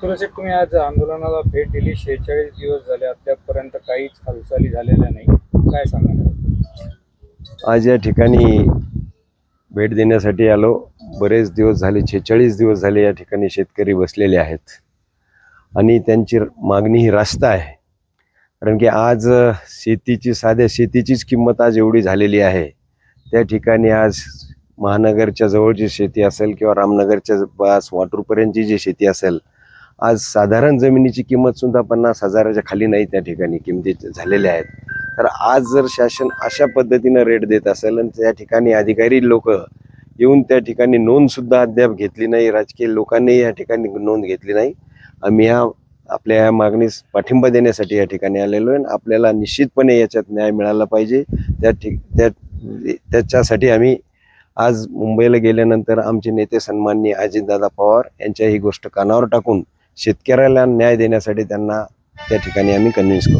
सुरक्षित तुम्ही आज आंदोलनाला भेट दिली. शेहेचाळीस दिवस झाले. अद्यापपर्यंत काहीच हालचाली झालेल्या नाही. काय सांगा आज या ठिकाणी भेट देण्यासाठी आलो. बरेच दिवस झाले छेचाळीस दिवस झाले या ठिकाणी शेतकरी बसलेले आहेत. आणि त्यांची मागणी ही रास्त आहे. कारण की आज शेतीची साध्या शेतीचीच किंमत आज एवढी झालेली आहे. त्या ठिकाणी आज महानगरच्या जवळची शेती असेल किंवा रामनगरच्या पास वाटूरपर्यंतची जी शेती असेल आज साधारण जमिनीची किंमत सुद्धा पन्नास हजाराच्या खाली नाही त्या ठिकाणी किमती झालेल्या आहेत. तर आज जर शासन अशा पद्धतीनं रेट देत असेल आणि त्या ठिकाणी अधिकारी लोक येऊन त्या ठिकाणी नोंद सुद्धा अद्याप घेतली नाही राजकीय लोकांनी या ठिकाणी नोंद घेतली नाही आम्ही ह्या आपल्या या मागणीस पाठिंबा देण्यासाठी या ठिकाणी आलेलो आहे आणि आपल्याला निश्चितपणे याच्यात न्याय मिळाला पाहिजे. त्या ठिक त्या त्याच्यासाठी आम्ही आज मुंबईला गेल्यानंतर आमचे नेते सन्माननीय अजितदादा पवार यांच्या ही गोष्ट कानावर टाकून शेतकऱ्याला न्याय देण्यासाठी त्यांना त्या ठिकाणी आम्ही कन्व्हिन्स करू.